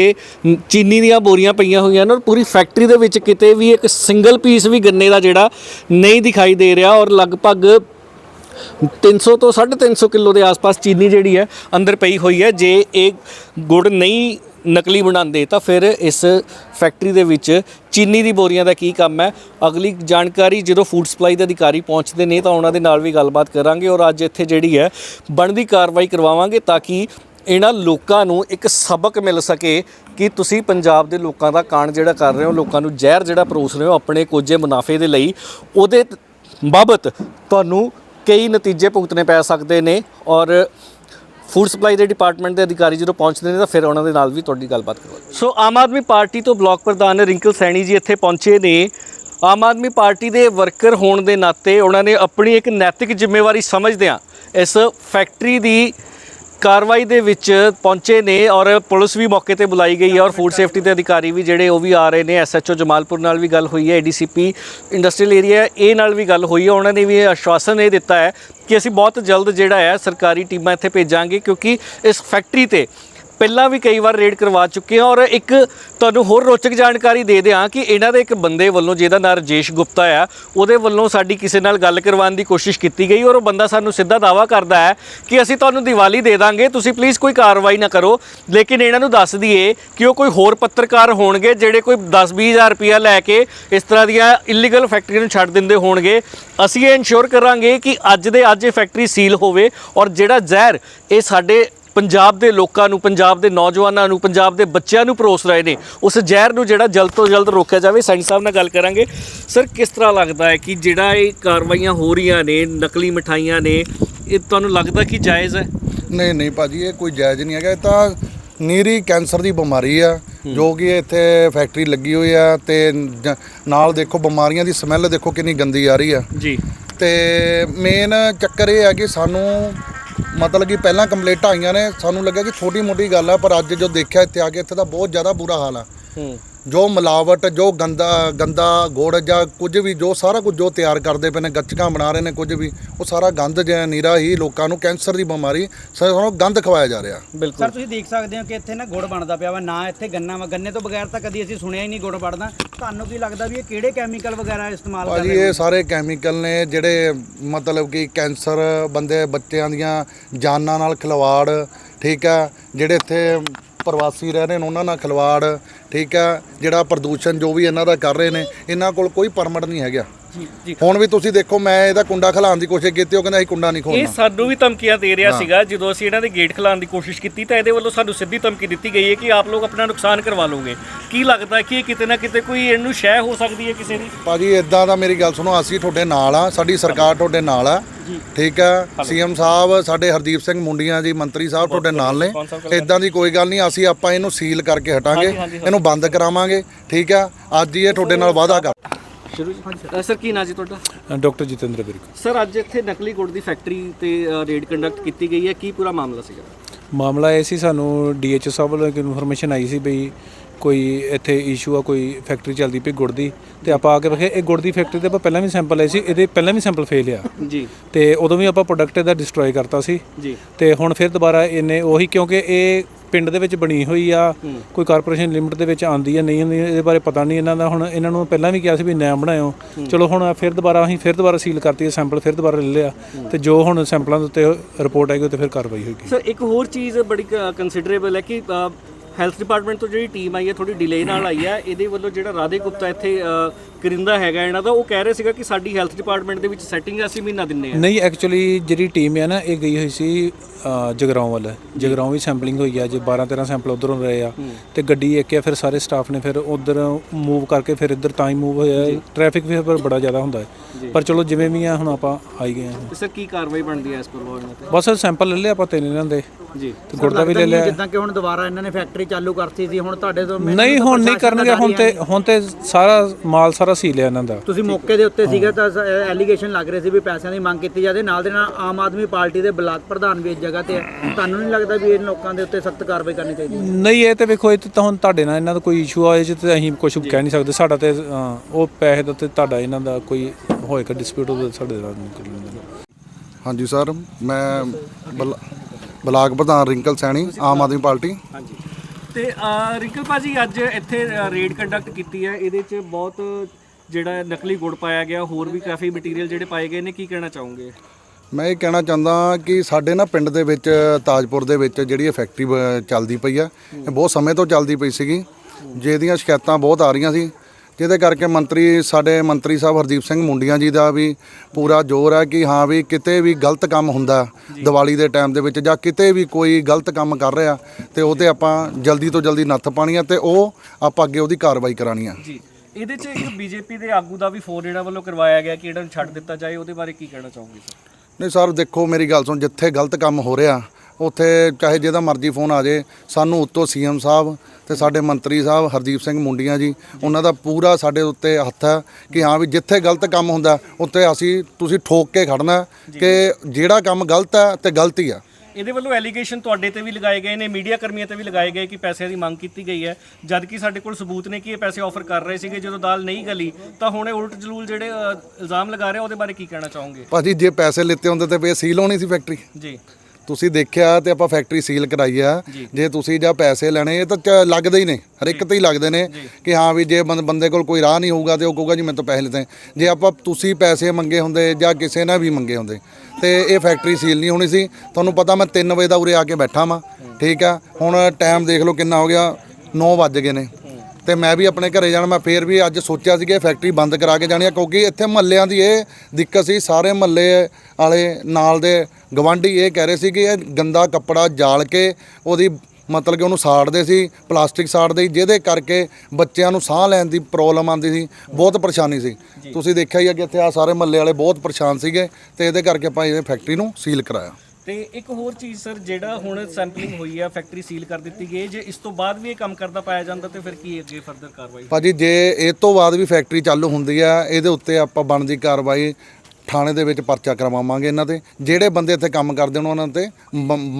ਚੀਨੀ ਦੀਆਂ ਬੋਰੀਆਂ ਪਈਆਂ ਹੋਈਆਂ ਨੇ ਔਰ ਪੂਰੀ ਫੈਕਟਰੀ ਦੇ ਵਿੱਚ ਕਿਤੇ ਵੀ ਇੱਕ ਸਿੰਗਲ ਪੀਸ ਵੀ ਗੰਨੇ ਦਾ ਜਿਹੜਾ ਨਹੀਂ ਦਿਖਾਈ ਦੇ ਰਿਹਾ ਔਰ ਲਗਭਗ 300 ਤੋਂ 350 ਕਿਲੋ ਦੇ ਆਸ-ਪਾਸ ਚੀਨੀ ਜਿਹੜੀ ਹੈ ਅੰਦਰ ਪਈ ਹੋਈ ਹੈ। ਜੇ ਇਹ ਗੁੜ ਨਹੀਂ ਨਕਲੀ ਬਣਾਉਂਦੇ, ਤਾਂ ਫਿਰ ਇਸ ਫੈਕਟਰੀ ਦੇ ਵਿੱਚ ਚੀਨੀ ਦੀ ਬੋਰੀਆਂ ਦਾ ਕੀ ਕੰਮ ਹੈ? ਅਗਲੀ ਜਾਣਕਾਰੀ, ਜਦੋਂ ਫੂਡ ਸਪਲਾਈ ਦੇ ਅਧਿਕਾਰੀ ਪਹੁੰਚਦੇ ਨੇ, ਤਾਂ ਉਹਨਾਂ ਦੇ ਨਾਲ ਵੀ ਗੱਲਬਾਤ ਕਰਾਂਗੇ ਔਰ ਅੱਜ ਇੱਥੇ ਜਿਹੜੀ ਹੈ, ਬਣਦੀ ਕਾਰਵਾਈ ਕਰਵਾਵਾਂਗੇ ਤਾਂ ਕਿ ਇਹਨਾਂ ਲੋਕਾਂ ਨੂੰ ਇੱਕ ਸਬਕ ਮਿਲ ਸਕੇ ਕਿ ਤੁਸੀਂ ਪੰਜਾਬ ਦੇ ਲੋਕਾਂ ਦਾ ਕਾਣ ਜਿਹੜਾ ਕਰ ਰਹੇ ਹੋ, ਲੋਕਾਂ ਨੂੰ ਜ਼ਹਿਰ ਜਿਹੜਾ ਪਰੋਸ ਰਹੇ ਹੋ, ਆਪਣੇ ਕੋਝੇ ਮੁਨਾਫੇ ਦੇ ਲਈ, ਉਹਦੇ ਬਾਬਤ ਤੁਹਾਨੂੰ ਕਈ ਨਤੀਜੇ ਭੁਗਤਣੇ ਪੈ ਸਕਦੇ ਨੇ ਔਰ ਫੂਡ ਸਪਲਾਈ ਦੇ ਡਿਪਾਰਟਮੈਂਟ ਦੇ ਅਧਿਕਾਰੀ ਜਦੋਂ ਪਹੁੰਚਦੇ ਨੇ ਤਾਂ ਫਿਰ ਉਹਨਾਂ ਦੇ ਨਾਲ ਵੀ ਤੁਹਾਡੀ ਗੱਲਬਾਤ ਕਰਵਾਓ ਸੋ ਆਮ ਆਦਮੀ ਪਾਰਟੀ ਤੋਂ ਬਲਾਕ ਪ੍ਰਧਾਨ ਰਿੰਕਲ ਸੈਣੀ ਜੀ ਇੱਥੇ ਪਹੁੰਚੇ ਨੇ। ਆਮ ਆਦਮੀ ਪਾਰਟੀ ਦੇ ਵਰਕਰ ਹੋਣ ਦੇ ਨਾਤੇ ਉਹਨਾਂ ਨੇ ਆਪਣੀ ਇੱਕ ਨੈਤਿਕ ਜ਼ਿੰਮੇਵਾਰੀ ਸਮਝਦਿਆਂ ਇਸ ਫੈਕਟਰੀ ਦੀ ਕਾਰਵਾਈ ਦੇ ਵਿੱਚ ਪਹੁੰਚੇ ਨੇ ਔਰ ਪੁਲਿਸ ਵੀ ਮੌਕੇ ਤੇ ਬੁਲਾਈ ਗਈ ਹੈ ਔਰ ਫੂਡ ਸੇਫਟੀ ਦੇ ਅਧਿਕਾਰੀ ਵੀ ਜਿਹੜੇ ਉਹ ਵੀ ਆ ਰਹੇ ਨੇ ਐਸਐਚਓ ਜਮਾਲਪੁਰ ਨਾਲ ਵੀ ਗੱਲ ਹੋਈ ਹੈ ਏਡੀਸੀਪੀ ਇੰਡਸਟਰੀਅਲ ਏਰੀਆ ਇਹ ਨਾਲ ਵੀ ਗੱਲ ਹੋਈ ਹੈ। ਉਹਨਾਂ ਨੇ ਵੀ ਇਹ ਆਸ਼ਵਾਸਨ ਇਹ ਦਿੱਤਾ ਹੈ ਕਿ ਅਸੀਂ ਬਹੁਤ ਜਲਦ ਜਿਹੜਾ ਹੈ ਸਰਕਾਰੀ ਟੀਮਾਂ ਇੱਥੇ ਭੇਜਾਂਗੇ ਕਿਉਂਕਿ ਇਸ ਫੈਕਟਰੀ ਤੇ ਪਹਿਲਾਂ ਵੀ ਕਈ ਵਾਰ ਰੇਡ ਕਰਵਾ ਚੁੱਕੇ ਹਾਂ ਔਰ ਇੱਕ ਤੁਹਾਨੂੰ ਹੋਰ ਰੋਚਕ ਜਾਣਕਾਰੀ ਦੇ ਦਿਆਂ ਕਿ ਇਹਨਾਂ ਦੇ ਇੱਕ ਬੰਦੇ ਵੱਲੋਂ ਜਿਹਦਾ ਨਾਂ ਰਜੇਸ਼ ਗੁਪਤਾ ਆ, ਉਹਦੇ ਵੱਲੋਂ ਸਾਡੀ ਕਿਸੇ ਨਾਲ ਗੱਲ ਕਰਵਾਉਣ ਦੀ ਕੋਸ਼ਿਸ਼ ਕੀਤੀ ਗਈ ਔਰ ਉਹ ਬੰਦਾ ਸਾਨੂੰ ਸਿੱਧਾ ਦਾਵਾ ਕਰਦਾ ਹੈ ਕਿ ਅਸੀਂ ਤੁਹਾਨੂੰ ਦੀਵਾਲੀ ਦੇ ਦਾਂਗੇ, ਤੁਸੀਂ ਪਲੀਜ਼ ਕੋਈ ਕਾਰਵਾਈ ਨਾ ਕਰੋ, ਲੇਕਿਨ ਇਹਨਾਂ ਨੂੰ ਦੱਸ ਦਈਏ ਕਿ ਉਹ ਕੋਈ ਹੋਰ ਪੱਤਰਕਾਰ ਹੋਣਗੇ ਜਿਹੜੇ ਕੋਈ 10-20000 ਰੁਪਇਆ ਲੈ ਕੇ ਇਸ ਤਰ੍ਹਾਂ ਦੀਆਂ ਇਲੀਗਲ ਫੈਕਟਰੀਆਂ ਨੂੰ ਛੱਡ ਦਿੰਦੇ ਹੋਣਗੇ। ਅਸੀਂ ਇਹ ਇਨਸ਼ੋਰ ਕਰਾਂਗੇ ਕਿ ਅੱਜ ਦੇ ਅੱਜ ਇਹ ਫੈਕਟਰੀ ਸੀਲ ਹੋਵੇ ਔਰ ਜਿਹੜਾ ਜ਼ਹਿਰ ਇਹ ਸਾਡੇ ਪੰਜਾਬ ਦੇ ਲੋਕਾਂ ਨੂੰ ਪੰਜਾਬ ਦੇ ਨੌਜਵਾਨਾਂ ਨੂੰ ਪੰਜਾਬ ਦੇ ਬੱਚਿਆਂ ਨੂੰ ਪਰੋਸ ਰਹੇ ਨੇ। ਉਸ ਜ਼ਹਿਰ ਨੂੰ ਜਿਹੜਾ ਜਲਦ ਤੋਂ ਜਲਦ ਰੋਕਿਆ ਜਾਵੇ ਸੈਣੀ ਸਾਹਿਬ ਨਾਲ ਗੱਲ ਕਰਾਂਗੇ। ਸਰ ਕਿਸ ਤਰ੍ਹਾਂ ਲੱਗਦਾ ਹੈ ਕਿ ਜਿਹੜਾ ਇਹ ਕਾਰਵਾਈਆਂ ਹੋ ਰਹੀਆਂ ਨੇ ਨਕਲੀ ਮਠਾਈਆਂ ਨੇ ਇਹ ਤੁਹਾਨੂੰ ਲੱਗਦਾ ਕਿ ਜਾਇਜ਼ ਹੈ? ਨਹੀਂ ਨਹੀਂ ਭਾਜੀ ਇਹ ਕੋਈ ਜਾਇਜ਼ ਨਹੀਂ ਹੈਗਾ। ਇਹ ਤਾਂ ਨੀਰੀ ਕੈਂਸਰ ਦੀ ਬਿਮਾਰੀ ਆ ਜੋ ਕਿ ਇੱਥੇ ਫੈਕਟਰੀ ਲੱਗੀ ਹੋਈ ਆ ਤੇ ਨਾਲ ਦੇਖੋ ਬਿਮਾਰੀਆਂ ਦੀ ਸਮੈਲ ਦੇਖੋ ਕਿੰਨੀ ਗੰਦੀ ਆ ਰਹੀ ਆ। ਜੀ। ਤੇ ਮੇਨ ਚੱਕਰ ਇਹ ਹੈ ਕਿ ਸਾਨੂੰ ਮਤਲਬ ਕਿ ਪਹਿਲਾਂ ਕੰਪਲੇਂਟਾਂ ਆਈਆਂ ਨੇ, ਸਾਨੂੰ ਲੱਗਿਆ ਕਿ ਛੋਟੀ ਮੋਟੀ ਗੱਲ ਆ, ਪਰ ਅੱਜ ਜੋ ਦੇਖਿਆ ਇੱਥੇ ਆ ਕੇ, ਇੱਥੇ ਦਾ ਬਹੁਤ ਜ਼ਿਆਦਾ ਬੁਰਾ ਹਾਲ ਆ। ਹੂੰ। ਜੋ ਮਿਲਾਵਟ ਜੋ ਗੰਦਾ ਗੰਦਾ ਗੁੜ ਜਾਂ ਕੁਝ ਵੀ ਜੋ ਸਾਰਾ ਕੁਝ ਜੋ ਤਿਆਰ ਕਰਦੇ ਪਏ ਨੇ ਗੱਚਕਾਂ ਬਣਾ ਰਹੇ ਨੇ ਕੁਝ ਵੀ ਉਹ ਸਾਰਾ ਗੰਦ ਜਿਹਾ ਨੀਰਾ ਹੀ ਲੋਕਾਂ ਨੂੰ ਕੈਂਸਰ ਦੀ ਬਿਮਾਰੀ ਸਾਨੂੰ ਗੰਦ ਖਵਾਇਆ ਜਾ ਰਿਹਾ। ਬਿਲਕੁਲ ਸਰ ਤੁਸੀਂ ਦੇਖ ਸਕਦੇ ਹੋ ਕਿ ਇੱਥੇ ਨਾ ਗੁੜ ਬਣਦਾ ਪਿਆ ਵਾ ਨਾ ਇੱਥੇ ਗੰਨਾ ਵਾ ਗੰਨੇ ਤੋਂ ਬਗੈਰ ਤਾਂ ਕਦੀ ਅਸੀਂ ਸੁਣਿਆ ਹੀ ਨਹੀਂ ਗੁੜ ਬਣਦਾ ਤੁਹਾਨੂੰ ਕੀ ਲੱਗਦਾ ਵੀ ਇਹ ਕਿਹੜੇ ਕੈਮੀਕਲ ਵਗੈਰਾ ਇਸਤੇਮਾਲ ਕਰ ਭਾਜੀ ਰਹੇ ਇਹ ਸਾਰੇ ਕੈਮੀਕਲ ਨੇ ਜਿਹੜੇ ਮਤਲਬ ਕਿ ਕੈਂਸਰ ਬੰਦੇ ਬੱਚਿਆਂ ਦੀਆਂ ਜਾਨਾਂ ਨਾਲ ਖਿਲਵਾੜ ਠੀਕ ਆ ਜਿਹੜੇ ਇੱਥੇ ਪ੍ਰਵਾਸੀ ਰਹਿ ਰਹੇ ਨੇ ਉਹਨਾਂ ਨਾਲ ਖਿਲਵਾੜ ਠੀਕ ਆ, ਜਿਹੜਾ ਪ੍ਰਦੂਸ਼ਣ ਜੋ ਵੀ ਇਹਨਾਂ ਦਾ ਕਰ ਰਹੇ ਨੇ, ਇਹਨਾਂ ਕੋਲ ਕੋਈ ਪਰਮਿਟ ਨਹੀਂ ਹੈਗਾ। ਹੁਣ ਵੀ ਤੁਸੀਂ ਦੇਖੋ ਮੈਂ ਇਹਦਾ ਕੁੰਡਾ ਖਲਾਉਣ ਦੀ ਕੋਸ਼ਿਸ਼ ਕੀਤੀ ਉਹ ਕਹਿੰਦਾ ਅਸੀਂ ਕੁੰਡਾ ਨਹੀਂ ਇਹ ਖੋਲਣਾ ਸਾਨੂੰ ਵੀ ਧਮਕੀਆਂ ਦੇ ਰਿਹਾ ਸੀਗਾ ਜਦੋਂ ਅਸੀਂ ਇਹਨਾਂ ਦੇ ਗੇਟ ਖਲਾਉਣ ਦੀ ਕੋਸ਼ਿਸ਼ ਕੀਤੀ ਤਾਂ ਇਹਦੇ ਵੱਲੋਂ ਸਾਨੂੰ ਸਿੱਧੀ ਧਮਕੀ ਦਿੱਤੀ ਗਈ ਹੈ ਕਿ ਆਪ ਲੋਕ ਆਪਣਾ ਨੁਕਸਾਨ ਕਰਵਾ ਲਓਗੇ। ਕੀ ਲੱਗਦਾ ਕਿ ਇਹ ਕਿਤੇ ਨਾ ਕਿਤੇ ਕੋਈ ਇਹਨੂੰ ਸ਼ੈ ਹੋ ਸਕਦੀ ਹੈ ਕਿਸੇ ਦੀ? ਭਾਜੀ ਇਦਾਂ ਦਾ ਮੇਰੀ ਗੱਲ ਸੁਣੋ ਅਸੀਂ ਤੁਹਾਡੇ ਨਾਲ ਆ ਸਾਡੀ ਸਰਕਾਰ ਤੁਹਾਡੇ ਨਾਲ ਆ। ਠੀਕ ਆ ਸੀਐਮ ਸਾਹਿਬ ਸਾਡੇ ਹਰਦੀਪ ਸਿੰਘ ਮੁੰਡੀਆਂ ਜੀ ਮੰਤਰੀ ਸਾਹਿਬ ਤੁਹਾਡੇ ਨਾਲ ਨੇ। ਇਦਾਂ ਦੀ ਕੋਈ ਗੱਲ ਨਹੀਂ ਅਸੀਂ ਆਪਾਂ ਇਹਨੂੰ ਸੀਲ ਕਰਕੇ ਹਟਾਂਗੇ। ਇਹਨੂੰ ਬੰਦ ਕਰਾਵਾਂਗੇ। ਠੀਕ ਆ ਅੱਜ ਹੀ ਇਹ ਤੁਹਾਡੇ ਨਾਲ ਵਾਅਦਾ ਕਰ ਸ਼ੁਰੂ ਸਰ ਕੀ ਨਾਂ ਜੀ ਤੁਹਾਡਾ? ਡਾਕਟਰ ਜਤਿੰਦਰ ਬਿਰਕ। ਸਰ ਅੱਜ ਇੱਥੇ ਨਕਲੀ ਗੁੜ ਦੀ ਫੈਕਟਰੀ ਤੇ ਰੇਡ ਕੰਡਕਟ ਕੀਤੀ ਗਈ ਹੈ। ਕੀ ਪੂਰਾ ਮਾਮਲਾ ਸੀਗਾ? ਮਾਮਲਾ ਇਹ ਸੀ ਸਾਨੂੰ ਡੀਐਚਓ ਸਾਹਿਬ ਵੱਲੋਂ ਇੱਕ ਇਨਫੋਰਮੇਸ਼ਨ ਆਈ ਸੀ ਬਈ ਕੋਈ ਇੱਥੇ ਇਸ਼ੂ ਆ ਕੋਈ ਫੈਕਟਰੀ ਚੱਲਦੀ ਪਈ ਗੁੜ ਦੀ ਤੇ ਆਪਾਂ ਆ ਕੇ ਵੇਖਿਆ ਇਹ ਗੁੜ ਦੀ ਫੈਕਟਰੀ ਤੇ ਆਪਾਂ ਪਹਿਲਾਂ ਵੀ ਸੈਂਪਲ ਲਏ ਸੀ ਇਹਦੇ ਪਹਿਲਾਂ ਵੀ ਸੈਂਪਲ ਫੇਲ ਆ। ਜੀ। ਤੇ ਉਦੋਂ ਵੀ ਆਪਾਂ ਪ੍ਰੋਡਕਟ ਇਹਦਾ ਡਿਸਟਰੋਏ ਕਰਤਾ ਸੀ। ਜੀ। ਤੇ ਹੁਣ ਫਿਰ ਦੁਬਾਰਾ ਇਹਨੇ ਉਹੀ ਕਿਉਂਕਿ ਇਹ ਪਿੰਡ ਦੇ ਵਿੱਚ ਬਣੀ ਹੋਈ ਆ ਕੋਈ ਕਾਰਪੋਰੇਸ਼ਨ ਲਿਮਟ ਦੇ ਵਿੱਚ ਆਂਦੀ ਆ ਨਹੀਂ ਆਉਂਦੀ ਇਹਦੇ ਬਾਰੇ ਪਤਾ ਨਹੀਂ ਇਹਨਾਂ ਦਾ। ਹੁਣ ਇਹਨਾਂ ਨੂੰ ਪਹਿਲਾਂ ਵੀ ਕਿਹਾ ਸੀ ਵੀ ਨਾ ਬਣਾਇਓ। ਚਲੋ ਹੁਣ ਫਿਰ ਦੁਬਾਰਾ ਅਸੀਂ ਫਿਰ ਦੁਬਾਰਾ ਸੀਲ ਕਰਤੀ ਸੈਂਪਲ ਫਿਰ ਦੁਬਾਰਾ ਲੈ ਲਿਆ। ਤੇ ਜੋ ਹੁਣ ਸੈਂਪਲਾਂ ਦੇ ਉੱਤੇ ਰਿਪੋਰਟ ਆਏਗੀ ਉਹ ਤੇ ਫਿਰ ਕਾਰਵਾਈ ਹੋਏਗੀ। ਸਰ ਇੱਕ ਹੋਰ ਚੀਜ਼ ਬੜੀ ਕੰਸੀਡਰੇਬਲ ਹੈ ਕਿ ਹੈਲਥ ਡਿਪਾਰਟਮੈਂਟ ਤੋਂ ਜਿਹੜੀ ਟੀਮ ਆਈ ਹੈ ਥੋੜੀ ਡਿਲੇ ਨਾਲ ਆਈ ਹੈ। ਇਹਦੇ ਵੱਲੋਂ ਜਿਹੜਾ ਰਾਧੇ ਗੁਪਤਾ ਇੱਥੇ ਕਰਿੰਦਾ ਹੈਗਾ ਇਹਨਾਂ ਦਾ ਉਹ ਕਹਿ ਰਹੇ ਸੀਗਾ ਕਿ ਸਾਡੀ ਹੈਲਥ ਡਿਪਾਰਟਮੈਂਟ ਦੇ ਵਿੱਚ ਸੈਟਿੰਗ ਅਸੀਂ ਮਹੀਨਾ ਦਿੰਨੇ ਆ। ਨਹੀਂ ਐਕਚੁਅਲੀ ਜਿਹੜੀ ਟੀਮ ਹੈ ਨਾ ਇਹ ਗਈ ਹੋਈ ਸੀ ਅ, ਜਗਰਾਓਂ ਵੱਲ ਜਗਰਾਓਂ ਵੀ ਸੈਂਪਲਿੰਗ ਹੋਈ ਆ ਜੇ 12 13 ਸੈਂਪਲ ਉਧਰੋਂ ਰਹੇ ਆ। ਤੇ ਗੱਡੀ ਇੱਕ ਆ ਫਿਰ ਸਾਰੇ ਸਟਾਫ ਨੇ ਫਿਰ ਉਧਰ ਮੂਵ ਕਰਕੇ ਫਿਰ ਇੱਧਰ ਤਾਂ ਹੀ ਮੂਵ ਹੋਇਆ ਟ੍ਰੈਫਿਕ ਵੀ ਫਿਰ ਬੜਾ ਜ਼ਿਆਦਾ ਹੁੰਦਾ ਹੈ। ਪਰ ਚਲੋ ਜਿਵੇਂ ਵੀ ਆ ਹੁਣ ਆਪਾਂ ਆਈ ਗਏ ਹਾਂ ਸਰ ਕੀ ਕਾਰਵਾਈ ਬਣਦੀ ਹੈ ਇਸ ਪਰ ਇਹਨਾਂ ਤੇ? ਬਸ ਸੈਂਪਲ ਲੈ ਲਿਆ ਆਪਾਂ ਤਿੰਨ ਇਹਨਾਂ ਦੇ। ਜੀ। ਤੇ ਗੁਰਦਾ ਵੀ ਲੈ ਲਿਆ। ਜਿੱਦਾਂ ਕਿ ਹੁਣ ਦੁਬਾਰਾ ਇਹਨਾਂ ਨੇ ਫੈਕਟਰੀ ਚਾਲੂ ਕਰਤੀ ਸੀ ਹੁਣ ਤੁਹਾਡੇ ਤੋਂ ਨਹੀਂ ਹੁਣ ਨਹੀਂ ਕਰਨਗੇ ਹੁਣ ਤੇ ਹੁਣ ਤੇ ਸਾਰਾ ਮਾਲ ਸਾਰਾ ਸੀ ਲਿਆ ਇਹਨਾਂ ਦਾ। ਤੁਸੀਂ ਮੌਕੇ ਦੇ ਉੱਤੇ ਸੀਗਾ ਤਾਂ ਐਲੀਗੇਸ਼ਨ ਲੱਗ ਰਹੇ ਸੀ ਵੀ ਪੈਸਿਆਂ ਦੀ ਮੰਗ ਕੀਤੀ ਜਾਂਦੀ। ਨਾਲ ਦੇ ਨਾਲ ਆਮ ਆਦਮੀ ਪਾਰਟੀ ਦੇ ਬਲਾਕ ਪ੍ਰਧਾਨ ਵੀ ਇਸ ਜਗ੍ਹਾ ਤੇ ਹੈ ਤੁਹਾਨੂੰ ਨਹੀਂ ਲੱਗਦਾ ਵੀ ਇਹ ਲੋਕਾਂ ਦੇ ਉੱਤੇ ਸਖਤ ਕਾਰਵਾਈ ਕਰਨੀ ਚਾਹੀਦੀ ਨਹੀਂ ਇਹ ਤੇ ਵੇਖੋ ਇਹ ਤੇ ਹੁਣ ਤੁਹਾਡੇ ਨਾਲ ਇਹਨਾਂ ਦਾ ਕੋਈ ਇਸ਼ੂ ਆਏ ਜੇ ਤੇ ਅਸੀਂ ਕੁਝ ਕਹਿ ਨਹੀਂ ਸਕਦੇ। ਸਾਡਾ ਤੇ ਉਹ ਪੈਸੇ ਦਾ ਤੇ ਤੁਹਾਡਾ ਇਹਨਾਂ ਦਾ ਕੋਈ ਹੋਏਗਾ ਡਿਸਪਿਊਟ ਉਹ ਸਾਡੇ ਨਾਲ ਨਹੀਂ ਕਰ ਲੈਂਦੇ। ਹਾਂਜੀ ਸਰ ਮੈਂ ਬਲ- ਬਲਾਕ ਪ੍ਰਧਾਨ ਰਿੰਕਲ ਸੈਣੀ ਆਮ ਆਦਮੀ ਪਾਰਟੀ। ਹਾਂਜੀ। ਤੇ ਰਿੰਕਲ ਭਾਜੀ ਅੱਜ ਇੱਥੇ ਰੇਡ ਕੰਡਕਟ ਕੀਤੀ ਹੈ। ਇਹਦੇ 'ਚ ਬਹੁਤ ਜਿਹੜਾ ਨਕਲੀ ਗੁੜ ਪਾਇਆ ਗਿਆ ਹੋਰ ਵੀ ਕਾਫੀ ਮਟੀਰੀਅਲ ਜਿਹੜੇ ਪਾਏ ਗਏ ਨੇ ਕੀ ਕਹਿਣਾ ਚਾਹੋਗੇ? ਮੈਂ ਇਹ ਕਹਿਣਾ ਚਾਹੁੰਦਾ ਕਿ ਸਾਡੇ ਨਾ ਪਿੰਡ ਦੇ ਵਿੱਚ ਤਾਜਪੁਰ ਦੇ ਵਿੱਚ ਜਿਹੜੀ ਇਹ ਫੈਕਟਰੀ ਚੱਲਦੀ ਪਈ ਆ ਇਹ ਬਹੁਤ ਸਮੇਂ ਤੋਂ ਚੱਲਦੀ ਪਈ ਸੀਗੀ। ਜਿਹਦੀਆਂ ਸ਼ਿਕਾਇਤਾਂ ਬਹੁਤ ਆ ਰਹੀਆਂ ਸੀ। ਜਿਹਦੇ ਕਰਕੇ ਮੰਤਰੀ ਸਾਡੇ ਮੰਤਰੀ ਸਾਹਿਬ ਹਰਦੀਪ ਸਿੰਘ ਮੁੰਡੀਆਂ ਜੀ ਦਾ ਵੀ ਪੂਰਾ ਜ਼ੋਰ ਹੈ ਕਿ ਹਾਂ ਵੀ ਕਿਤੇ ਵੀ ਗਲਤ ਕੰਮ ਹੁੰਦਾ ਦੀਵਾਲੀ ਦੇ ਟਾਈਮ ਦੇ ਵਿੱਚ ਜਾਂ ਕਿਤੇ ਵੀ ਕੋਈ ਗਲਤ ਕੰਮ ਕਰ ਰਿਹਾ ਤੇ ਉਹ ਤੇ ਆਪਾਂ ਜਲਦੀ ਤੋਂ ਜਲਦੀ ਨੱਥ ਪਾਣੀ ਆ ਤੇ ਉਹ ਆਪਾਂ ਅੱਗੇ ਉਹਦੀ ਕਾਰਵਾਈ ਕਰਾਣੀ ਆ। ਜੀ। ਇਹਦੇ 'ਚ ਇੱਕ ਬੀਜੇਪੀ ਦੇ ਆਗੂ ਦਾ ਵੀ ਫੋਨ ਇਹਨਾਂ ਵੱਲੋਂ ਕਰਵਾਇਆ ਗਿਆ ਕਿ ਇਹਨਾਂ ਨੂੰ ਛੱਡ ਦਿੱਤਾ ਜਾਏ ਉਹਦੇ ਬਾਰੇ ਕੀ ਕਹਿਣਾ ਚਾਹੋਗੇ ਸਰ? ਨਹੀਂ ਸਰ ਦੇਖੋ ਮੇਰੀ ਗੱਲ ਸੁਣ ਜਿੱਥੇ ਗਲਤ ਕੰਮ ਹੋ ਰਿਹਾ ਉੱਥੇ ਚਾਹੇ ਜਿਹਦਾ ਮਰਜ਼ੀ ਫੋਨ ਆ ਜੇ ਸਾਨੂੰ ਉੱਤੋਂ ਸੀਐਮ ਸਾਹਿਬ ਤੇ ਸਾਡੇ ਮੰਤਰੀ ਸਾਹਿਬ ਹਰਦੀਪ ਸਿੰਘ ਮੁੰਡੀਆਂ ਜੀ ਉਹਨਾਂ ਦਾ ਪੂਰਾ ਸਾਡੇ ਉੱਤੇ ਹੱਥ ਹੈ ਕਿ ਹਾਂ ਵੀ ਜਿੱਥੇ ਗਲਤ ਕੰਮ ਹੁੰਦਾ ਉੱਥੇ ਅਸੀਂ ਤੁਸੀਂ ਠੋਕ ਕੇ ਖੜਨਾ ਕਿ ਜਿਹੜਾ ਕੰਮ ਗਲਤ ਹੈ ਤੇ ਗਲਤੀ ਆ ਇਹਦੇ ਵੱਲੋਂ ਐਲੀਗੇਸ਼ਨ ਤੁਹਾਡੇ ਤੇ ਵੀ ਲਗਾਏ ਗਏ ਨੇ ਮੀਡੀਆ ਕਰਮੀਆਂ ਤੇ ਵੀ ਲਗਾਏ ਗਏ ਕਿ ਪੈਸਿਆਂ ਦੀ ਮੰਗ ਕੀਤੀ ਗਈ ਹੈ। ਜਦ ਕਿ ਸਾਡੇ ਕੋਲ ਸਬੂਤ ਨੇ ਕਿ ਇਹ ਪੈਸੇ ਆਫਰ ਕਰ ਰਹੇ ਸੀਗੇ ਜਦੋਂ ਦਾਲ ਨਹੀਂ ਗਲੀ ਤਾਂ ਹੁਣ ਇਹ ਉਲਟ ਜਲੂਲ ਜਿਹੜੇ ਅ, ਇਲਜ਼ਾਮ ਲਗਾ ਰਹੇ ਆ, ਉਹਦੇ ਬਾਰੇ ਕੀ ਕਹਿਣਾ ਚਾਹੋਗੇ? ਭਾਜੀ ਜੇ ਪੈਸੇ ਲਿੱਤੇ ਹੁੰਦੇ ਤੇ ਫੇਰ ਸੀਲ ਹੋਣੀ ਸੀ ਫੈਕਟਰੀ ਜੀ। ਤੁਸੀਂ ਦੇਖਿਆ ਤੇ ਆਪਾਂ ਫੈਕਟਰੀ ਸੀਲ ਕਰਾਈ ਆ। ਜੇ। ਤੁਸੀਂ ਜਾਂ ਪੈਸੇ ਲੈਣੇ ਇਹ ਤਾਂ ਲੱਗਦੇ ਹੀ ਨੇ। ਹਰ ਇੱਕ ਤੇ ਹੀ ਲੱਗਦੇ ਨੇ ਕਿ ਹਾਂ ਵੀ ਜੇ ਬੰਦ- ਬੰਦੇ ਕੋਲ ਕੋਈ ਰਾਹ ਨਹੀਂ ਹੋਊਗਾ ਤੇ ਉਹ ਕਹੂਗਾ ਜੀ ਮੈਂ ਤਾਂ ਪੈਸੇ ਲਿੱਤੇ ਜੇ ਆਪਾਂ ਤੁਸੀਂ ਪੈਸੇ ਮੰਗੇ ਹੁੰਦੇ ਜਾਂ ਕਿਸੇ ਨੇ ਵੀ ਮੰਗੇ ਹੁੰਦੇ ਤੇ ਇਹ ਫੈਕਟਰੀ ਸੀਲ ਨਹੀਂ ਹੋਣੀ ਸੀ। ਤੁਹਾਨੂੰ ਪਤਾ ਮੈਂ 3 ਵਜੇ ਦਾ ਉਰੇ ਆ ਕੇ ਬੈਠਾ ਵਾਂ। ਠੀਕ ਆ। ਹੁਣ ਟਾਈਮ ਦੇਖ ਲਓ ਕਿੰਨਾ ਹੋ ਗਿਆ। 9 ਵੱਜ ਗਏ ਨੇ। ਤੇ ਮੈਂ ਵੀ ਆਪਣੇ ਘਰੇ ਜਾਣਾ ਮੈਂ ਫੇਰ ਵੀ ਅੱਜ ਸੋਚਿਆ ਸੀ ਕਿ ਇਹ ਫੈਕਟਰੀ ਬੰਦ ਕਰਾ ਕੇ ਜਾਣੀ ਆ ਕਿਉਂਕਿ ਇੱਥੇ ਮਹੱਲਿਆਂ ਦੀ ਇਹ ਦਿੱਕਤ ਸੀ ਸਾਰੇ ਮਹੱਲੇ ਵਾਲੇ ਨਾਲ ਦੇ ਗਵਾਂਢੀ ਇਹ ਕਹਿ ਰਹੇ ਸੀ ਕਿ ਇਹ ਗੰਦਾ ਕੱਪੜਾ ਜਾਲ ਕੇ ਉਹਦੀ ਮਤਲਬ ਕਿ ਉਹਨੂੰ ਸਾੜਦੇ ਸੀ ਪਲਾਸਟਿਕ ਸਾੜਦੇ ਜਿਹਦੇ ਕਰਕੇ ਬੱਚਿਆਂ ਨੂੰ ਸਾਹ ਲੈਣ ਦੀ ਪ੍ਰੋਬਲਮ ਆਉਂਦੀ ਸੀ ਬਹੁਤ ਪਰੇਸ਼ਾਨੀ ਸੀ। ਤੁਸੀਂ ਦੇਖਿਆ ਹੀ ਆ ਕਿ ਇੱਥੇ ਆ ਸਾਰੇ ਮਹੱਲੇ ਵਾਲੇ ਬਹੁਤ ਪਰੇਸ਼ਾਨ ਸੀਗੇ ਤੇ ਇਹਦੇ ਕਰਕੇ ਆਪਾਂ ਇਹ ਫੈਕਟਰੀ ਨੂੰ ਸੀਲ ਕਰਾਇਆ। ਤੇ ਇੱਕ ਹੋਰ ਚੀਜ਼ ਸਰ, ਜਿਹੜਾ ਹੁਣ ਸੈਂਪਲਿੰਗ ਹੋਈ ਆ ਫੈਕਟਰੀ ਸੀਲ ਕਰ ਦਿੱਤੀ ਗਈ ਜੇ ਇਸ ਤੋਂ ਬਾਅਦ ਵੀ ਇਹ ਕੰਮ ਕਰਦਾ ਪਾਇਆ ਜਾਂਦਾ, ਤੇ ਫਿਰ ਕੀ ਅੱਗੇ ਫਰਦਰ ਕਾਰਵਾਈ ਭਾਜੀ, ਜੇ ਇਹ ਤੋਂ ਬਾਅਦ ਵੀ ਫੈਕਟਰੀ ਚਾਲੂ ਹੁੰਦੀ ਆ, ਇਹਦੇ ਉੱਤੇ ਆਪਾਂ ਬਣਦੀ ਕਾਰਵਾਈ ਥਾਣੇ ਦੇ ਵਿੱਚ ਪਰਚਾ ਕਰਵਾਵਾਂਗੇ ਇਹਨਾਂ ਤੇ। ਜਿਹੜੇ ਬੰਦੇ ਇੱਥੇ ਕੰਮ ਕਰਦੇ ਨੇ ਉਹਨਾਂ ਤੇ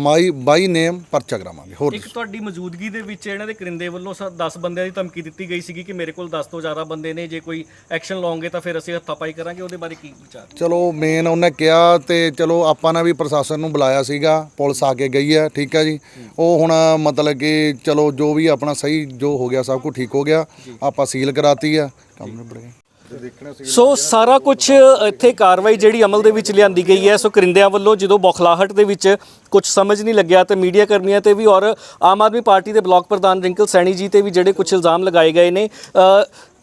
ਮਾਈ ਬਾਈ ਨੇਮ ਪਰਚਾ ਕਰਾਵਾਂਗੇ। ਹੋਰ ਇੱਕ ਤੁਹਾਡੀ ਮੌਜੂਦਗੀ ਦੇ ਵਿੱਚ ਇਹਨਾਂ ਦੇ ਕਰਿੰਦੇ ਵੱਲੋਂ 10 ਬੰਦਿਆਂ ਦੀ ਧਮਕੀ ਦਿੱਤੀ ਗਈ ਸੀਗੀ ਕਿ ਮੇਰੇ ਕੋਲ 10 ਤੋਂ ਜ਼ਿਆਦਾ ਬੰਦੇ ਨੇ ਜੇ ਕੋਈ ਐਕਸ਼ਨ ਲਓਗੇ ਤਾਂ ਫਿਰ ਅਸੀਂ ਹੱਥਾਪਾਈ ਕਰਾਂਗੇ ਉਹਦੇ ਬਾਰੇ ਕੀ ਵਿਚਾਰ? ਚਲੋ ਮੇਨ ਉਹਨੇ ਕਿਹਾ ਤੇ ਚਲੋ ਆਪਾਂ ਨੇ ਵੀ ਪ੍ਰਸ਼ਾਸਨ ਨੂੰ ਬੁਲਾਇਆ ਸੀਗਾ ਪੁਲਿਸ ਆ ਕੇ ਗਈ ਹੈ ਠੀਕ ਹੈ ਜੀ। ਉਹ ਹੁਣ ਮਤਲਬ ਕਿ ਚਲੋ ਜੋ ਵੀ ਆਪਣਾ ਸਹੀ ਜੋ ਹੋ ਗਿਆ ਸਭ ਕੁਝ ਠੀਕ ਹੋ ਗਿਆ ਆਪਾਂ ਸੀਲ ਕਰਾਤੀ ਆ ਕੰਮ ਨਿਬੜ ਗਿਆ। ਸੋ ਸਾਰਾ ਕੁਝ ਇੱਥੇ ਕਾਰਵਾਈ ਜਿਹੜੀ ਅਮਲ ਦੇ ਵਿੱਚ ਲਿਆਂਦੀ ਗਈ ਹੈ ਸੋ ਕਰਿੰਦਿਆਂ ਵੱਲੋਂ ਜਦੋਂ ਬੌਖਲਾਹਟ ਦੇ ਵਿੱਚ ਕੁਝ ਸਮਝ ਨਹੀਂ ਲੱਗਿਆ ਤੇ ਮੀਡੀਆ ਕਰਮੀਆਂ ਤੇ ਵੀ ਔਰ ਆਮ ਆਦਮੀ ਪਾਰਟੀ ਦੇ ਬਲਾਕ ਪ੍ਰਧਾਨ ਰਿੰਕਲ ਸੈਣੀ ਜੀ ਤੇ ਵੀ ਜਿਹੜੇ ਕੁਝ ਇਲਜ਼ਾਮ ਲਗਾਏ ਗਏ ਨੇ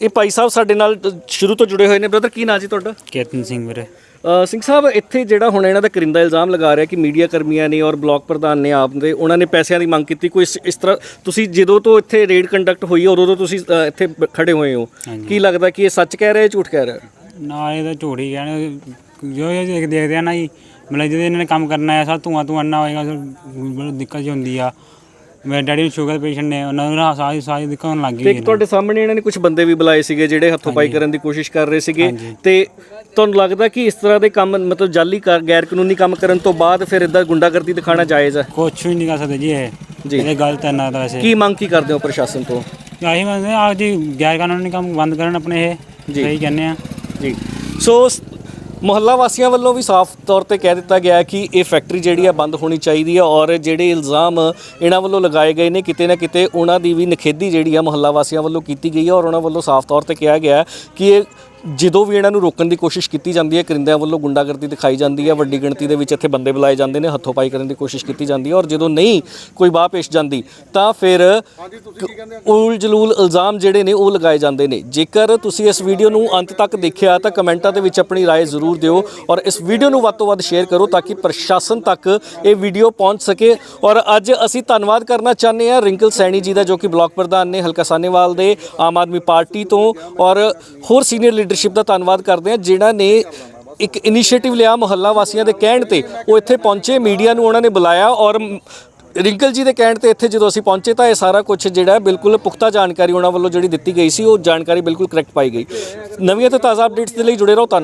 ਇਹ ਭਾਈ ਸਾਹਿਬ ਸਾਡੇ ਨਾਲ ਸ਼ੁਰੂ ਤੋਂ ਜੁੜੇ ਹੋਏ ਨੇ। ਬ੍ਰਦਰ ਕੀ ਨਾਂ ਜੀ ਤੁਹਾਡਾ? ਕੇਤਨ ਸਿੰਘ ਅ, ਸਿੰਘ ਸਾਹਿਬ ਇੱਥੇ ਜਿਹੜਾ ਹੁਣ ਇਹਨਾਂ ਦਾ ਕਰਿੰਦਾ ਇਲਜ਼ਾਮ ਲਗਾ ਰਿਹਾ ਕਿ ਮੀਡੀਆ ਕਰਮੀਆਂ ਨੇ ਔਰ ਬਲਾਕ ਪ੍ਰਧਾਨ ਨੇ ਆਪ ਦੇ ਉਹਨਾਂ ਨੇ ਪੈਸਿਆਂ ਦੀ ਮੰਗ ਕੀਤੀ। ਕੋਈ ਇਸ- ਇਸ ਤਰ੍ਹਾਂ ਤੁਸੀਂ ਜਦੋਂ ਤੋਂ ਇੱਥੇ ਰੇਡ ਕੰਡਕਟ ਹੋਈ ਹੈ ਉਦੋਂ ਤੋਂ ਤੁਸੀਂ ਇੱਥੇ ਖੜੇ ਹੋਏ ਹੋ ਕੀ ਲੱਗਦਾ ਕਿ ਇਹ ਸੱਚ ਕਹਿ ਰਿਹਾ ਹੈ ਝੂਠ ਕਹਿ ਰਿਹਾ? ਹੈ ਨਾ ਇਹ ਤਾਂ ਝੋੜੀ ਕਹਿਣੇ ਜੋ ਇਹ ਦੇਖ ਦੇਖਦੇ ਆ ਨਾ ਜੀ ਮਤਲਬ ਜਦੋਂ ਇਹਨਾਂ ਨੇ ਕੰਮ ਕਰਨਾ ਹੈ ਸਾਰਾ ਧੂਆਂ ਧੂਆਂ ਨਾ ਹੋਏਗਾ ਬੜੀ ਦਿੱਕਤ ਜਿਹੀ ਹੁੰਦੀ ਆ। ਮੇਰੇ ਡੈਡੀ ਨੂੰ ਸ਼ੂਗਰ ਪੇਸ਼ੈਂਟ ਨੇ ਉਹਨਾਂ ਨੂੰ ਸਾਰੀ ਸਾਰੀ ਦਿੱਕਤ ਹੋਣ ਲੱਗ ਤੇ ਗਈ ਇੱਕ ਤੁਹਾਡੇ ਸਾਹਮਣੇ ਇਹਨਾਂ ਨੇ ਕੁਝ ਬੰਦੇ ਵੀ ਬੁਲਾਏ ਸੀਗੇ ਜਿਹੜੇ ਹੱਥੋਂ ਪਾਈ ਕਰਨ ਦੀ ਕੋਸ਼ਿਸ਼ ਕਰ ਰਹੇ ਸੀਗੇ। ਤੇ ਤੁਹਾਨੂੰ ਲੱਗਦਾ ਕਿ ਇਸ ਤਰ੍ਹਾਂ ਦੇ ਕੰਮ ਮਤਲਬ ਜਾਲੀ ਕਰ ਗੈਰ ਕਾਨੂੰਨੀ ਕੰਮ ਕਰਨ ਤੋਂ ਬਾਅਦ ਫਿਰ ਇਦਾਂ ਗੁੰਡਾਗਰਦੀ ਦਿਖਾਣਾ ਜਾਇਜ਼ ਹੈ? ਕੁਛ ਵੀ ਨਹੀਂ ਕਰ ਸਕਦੇ ਜੀ ਇਹ। ਜੀ। ਇਹ ਗਲਤ ਹੈ ਨਾ ਤਾਂ ਵੈਸੇ। ਕੀ ਮੰਗ ਕੀ ਕਰਦੇ ਹੋ ਪ੍ਰਸ਼ਾਸਨ ਤੋਂ? ਆਹੀ ਮੰਨਦੇ ਆ ਜੀ ਗੈਰ ਕਾਨੂੰਨੀ ਕੰਮ ਬੰਦ ਕਰਨ ਆਪਣੇ ਇਹ ਜੀ। ਸਹੀ ਕਹਿੰਦੇ ਆ। ਜੀ। ਸੋ ਸ- ਮੁਹੱਲਾ ਵਾਸੀਆਂ ਵੱਲੋਂ ਵੀ ਸਾਫ਼ ਤੌਰ ਤੇ ਕਹਿ ਦਿੱਤਾ ਗਿਆ ਕਿ ਇਹ ਫੈਕਟਰੀ ਜਿਹੜੀ ਆ ਬੰਦ ਹੋਣੀ ਚਾਹੀਦੀ ਹੈ ਔਰ ਜਿਹੜੇ ਇਲਜ਼ਾਮ ਇਹਨਾਂ ਵੱਲੋਂ ਲਗਾਏ ਗਏ ਨੇ, ਕਿਤੇ ਨਾ ਕਿਤੇ ਉਹਨਾਂ ਦੀ ਵੀ ਨਖੇਦੀ ਜਿਹੜੀ ਆ ਮੁਹੱਲਾ ਵਾਸੀਆਂ ਵੱਲੋਂ ਕੀਤੀ ਗਈ ਹੈ ਔਰ ਉਹਨਾਂ ਵੱਲੋਂ ਸਾਫ਼ ਤੌਰ ਤੇ ਕਿਹਾ ਗਿਆ ਕਿ ਇਹ ਜਦੋਂ ਵੀ ਇਹਨਾਂ ਨੂੰ ਰੋਕਣ ਦੀ ਕੋਸ਼ਿਸ਼ ਕੀਤੀ ਜਾਂਦੀ ਹੈ ਕਰਿੰਦਿਆਂ ਵੱਲੋਂ ਗੁੰਡਾਗਰਦੀ ਦਿਖਾਈ ਜਾਂਦੀ ਹੈ ਵੱਡੀ ਗਿਣਤੀ ਦੇ ਵਿੱਚ ਇੱਥੇ ਬੰਦੇ ਬੁਲਾਏ ਜਾਂਦੇ ਨੇ ਹੱਥੋਂ ਪਾਈ ਕਰਨ ਦੀ ਕੋਸ਼ਿਸ਼ ਕੀਤੀ ਜਾਂਦੀ ਹੈ ਔਰ ਜਦੋਂ ਨਹੀਂ ਕੋਈ ਬਾਹ ਪੇਸ਼ ਜਾਂਦੀ ਤਾਂ ਫਿਰ ਉਲ ਜਲੂਲ ਇਲਜ਼ਾਮ ਜਿਹੜੇ ਨੇ ਉਹ ਲਗਾਏ ਜਾਂਦੇ ਨੇ ਜੇਕਰ ਤੁਸੀਂ ਇਸ ਵੀਡੀਓ ਨੂੰ ਅੰਤ ਤੱਕ ਦੇਖਿਆ ਤਾਂ ਕਮੈਂਟਾਂ ਦੇ ਵਿੱਚ ਆਪਣੀ رائے ਜ਼ਰੂਰ ਦਿਓ ਔਰ ਇਸ ਵੀਡੀਓ ਨੂੰ ਵੱਧ ਤੋਂ ਵੱਧ ਸ਼ੇਅਰ ਕਰੋ ਤਾਂ ਕਿ ਪ੍ਰਸ਼ਾਸਨ ਤੱਕ ਇਹ ਵੀਡੀਓ ਪਹੁੰਚ ਸਕੇ ਔਰ ਅੱਜ ਅਸੀਂ ਧੰਨਵਾਦ ਕਰਨਾ ਚਾਹੁੰਦੇ ਹਾਂ ਰਿੰਕਲ ਸੈਣੀ ਜੀ ਦਾ ਜੋ ਕਿ ਬਲਾਕ ਪ੍ਰਧਾਨ ਨੇ ਹਲਕਾ ਸਾਨੇਵਾਲ ਦੇ ਆਮ ਆਦਮੀ ਪਾਰਟੀ ਤੋਂ ਔਰ ਹੋਰ ਸੀਨੀਅਰ ਲੀਡਰਸ਼ਿਪ ਦਾ ਧੰਨਵਾਦ ਕਰਦੇ ਹਾਂ, ਜਿਨ੍ਹਾਂ ਨੇ ਇੱਕ ਇਨੀਸ਼ੀਏਟਿਵ ਲਿਆ ਮੁਹੱਲਾ ਵਾਸੀਆਂ ਦੇ ਕਹਿਣ ਤੇ। ਉਹ ਇੱਥੇ ਪਹੁੰਚੇ ਮੀਡੀਆ ਨੂੰ ਉਹਨਾਂ ਨੇ ਬੁਲਾਇਆ ਔਰ ਰਿੰਕਲ ਜੀ ਦੇ ਕਹਿਣ ਤੇ ਇੱਥੇ ਜਦੋਂ ਅਸੀਂ ਪਹੁੰਚੇ ਤਾਂ ਇਹ ਸਾਰਾ ਕੁਝ ਜਿਹੜਾ ਬਿਲਕੁਲ ਪੁਖਤਾ ਜਾਣਕਾਰੀ ਉਹਨਾਂ ਵੱਲੋਂ ਜਿਹੜੀ ਦਿੱਤੀ ਗਈ ਸੀ, ਉਹ ਜਾਣਕਾਰੀ ਬਿਲਕੁਲ ਕਰੈਕਟ ਪਾਈ ਗਈ। ਨਵੀਆਂ ਤੇ ਤਾਜ਼ਾ ਅਪਡੇਟਸ ਦੇ ਲਈ ਜੁੜੇ ਰਹੋ ਧੰਨਵਾਦ